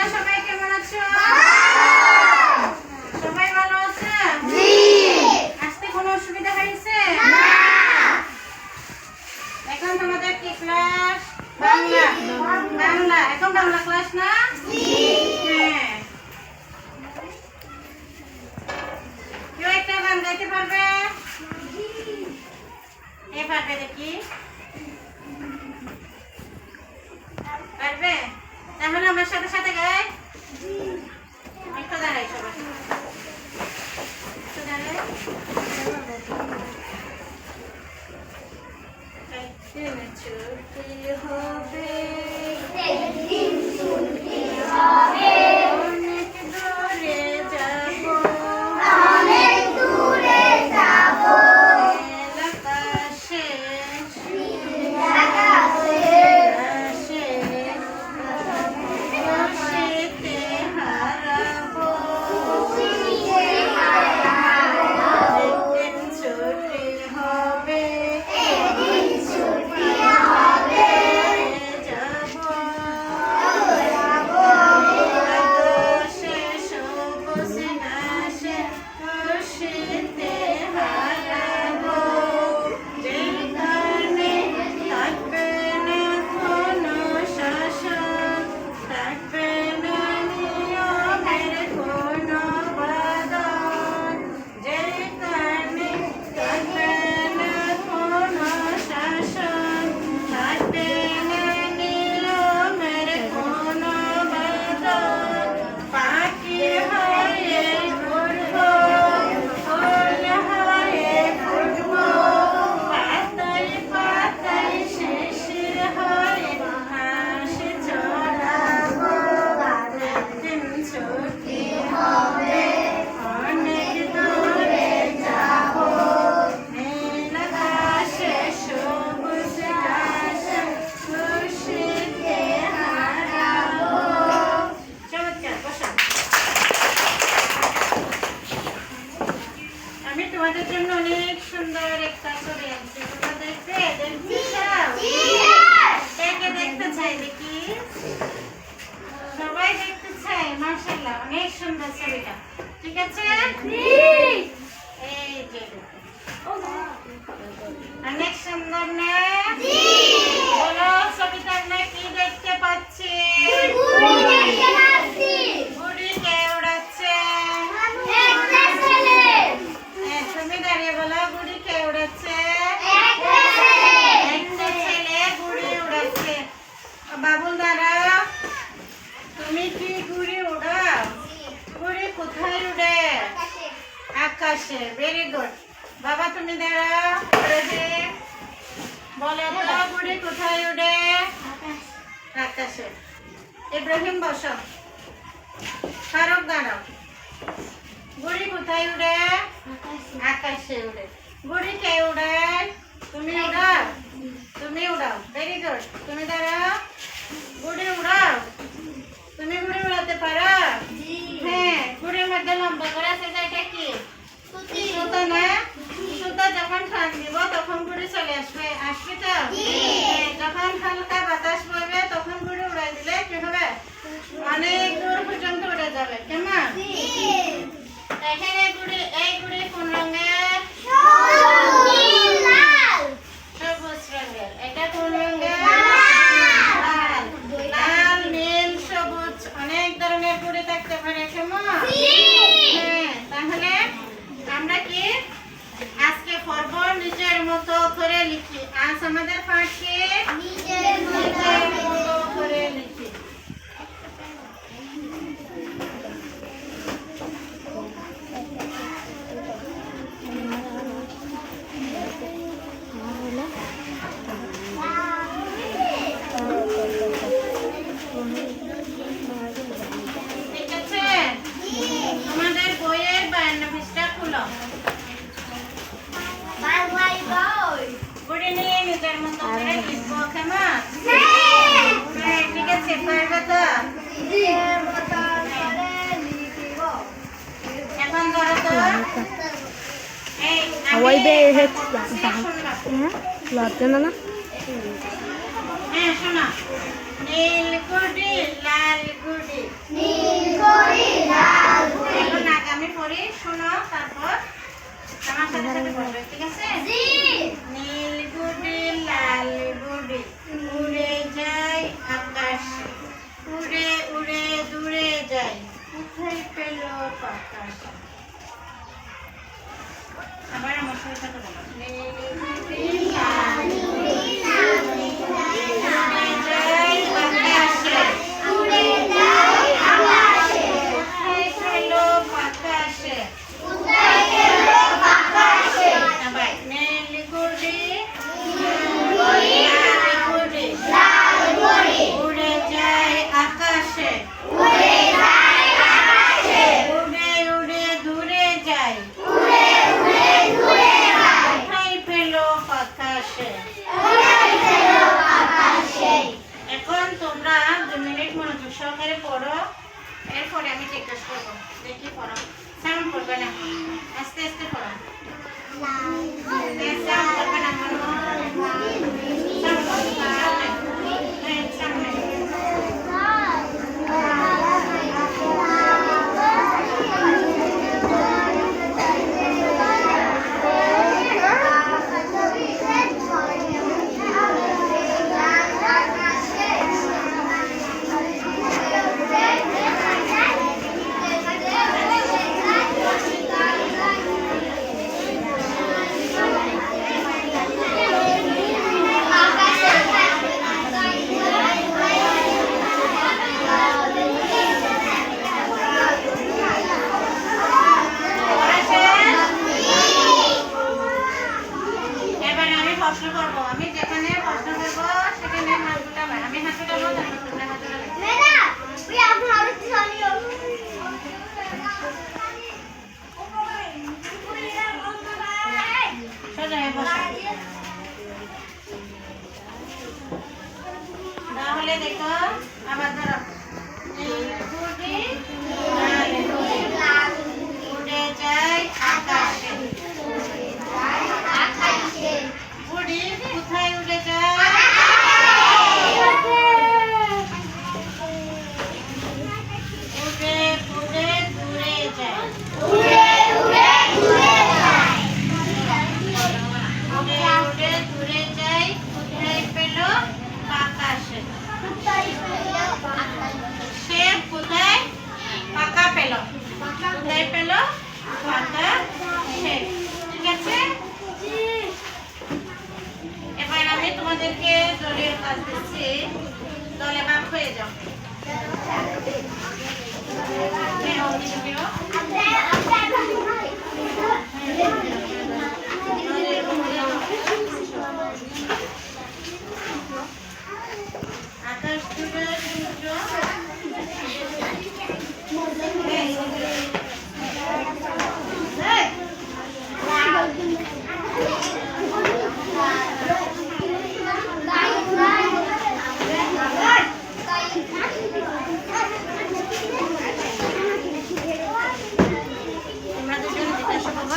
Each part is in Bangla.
তোমরা সবাই কেমন আছো? সবাই ভালো আছে? আসতে কোনো অসুবিধা হয়েছে? এখন তোমাদের কি ক্লাস বাংলা। বাংলা। এখন বাংলা ক্লাস না? হ্যাঁ। কেউ একটা গান গাইতে পারবে? এ পারবে দেখি? Brasil! পাতা ঘুরে কোথায় ওড়ে আকাশে। ইব্রাহিম বস। ফারুক, দাঁড়াও। ঘুড়ি কোথায় উড়ে আকাশে উড়ে ঘুড়ি কে উড়ে তুমি উড়াও। তুমি উড়াও। ভেরি গুড তুমি দাঁড়াও। ঘুড়ি উড়াও। তুমি ঘুড়ি উড়াতে পারো? ওই বে হ্যাঁ? লজ্জা না না? হ্যাঁ শোনা। নীল গুড়ি লাল পড়ি শোনো তারপর আমার সাথে সাথে ঠিক আছে? দূরে যাই। কোথায় পেল পাতা আবার আমার সাথে সাথে এরপরে আমি জিজ্ঞেস করব দেখি পড়ো সেমন করবে না আস্তে আস্তে পড়ো সেমন করবে না মনো সাউন্ড করবে না সামনে এই, সামনে এবার আমি প্রশ্ন করব আমি যেখানে প্রশ্ন করব সেখানে হাত উঠাবে আমি হাত উঠাবো তারপর তোমরা হাত উঠাবে সোজা হয়ে বসো তাহলে দেখো আবার ধরো নীলকুঠি, লালকুঠি, উড়ে যায় আকাশে বুড়ি কোথায় উড়ে যায় উড়ে উড়ে দূরে যায় উড়ে উড়ে দূরে যায় কোথায় পেল আকাশে সে কোথায় পাকা পেল কোথায় পেল? ঠিক আছে? এবার আমি তোমাদেরকে দলীয় কাজ দিচ্ছি। দলে ভাগ হয়ে যাও। হ্যাঁ, ওদিকে বেরো। আকাশ জুড়ে সূর্য তোমরা দুজন জিজ্ঞাসা করব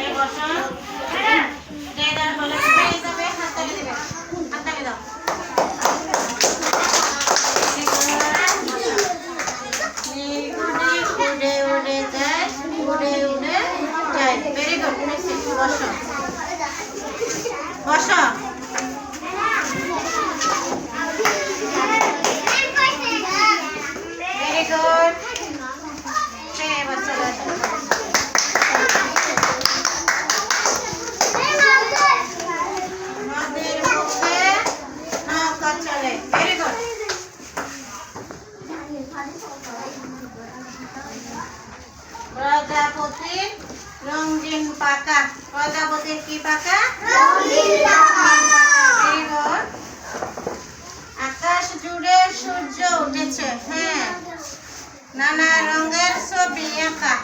এই বসো যে যার বলে পেয়ে যাবে হাততালি দিবে হাততালি দাও নীলকুঠি উড়ে উড়ে যায় উড়ে উড়ে যায় ভেরি গুড মিসি বসো। বসো। ভেরি গুড হ্যাঁ বসো প্রজাপতির রঙিন পাকা। প্রজাপতির কি পাকা আকাশ জুড়ে সূর্য উঠেছে হ্যাঁ। নানা রঙের ছবি আঁকা।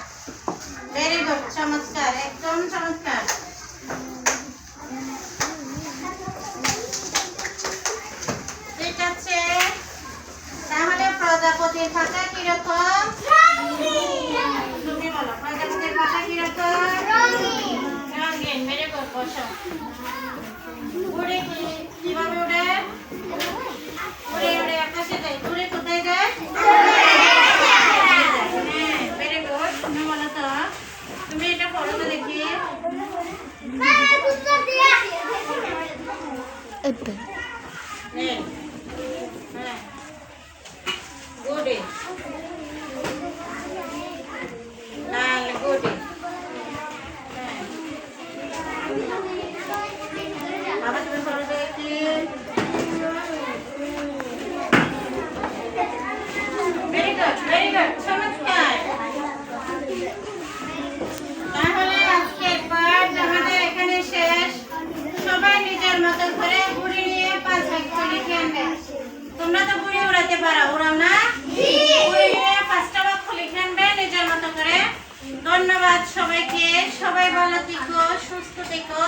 ভেরি গুড চমৎকার একদম চমৎকার। ঠিক আছে। তাহলে প্রজাপতির পাতা কীরকম? তুমি বলো কীভাবে ওড়ে ওড়ে ওড়ে আকাশে যায় পাঁচটা বাক্য লিখে করে। ধন্যবাদ সবাইকে। সবাই ভালো থেকো সুস্থ থেকো।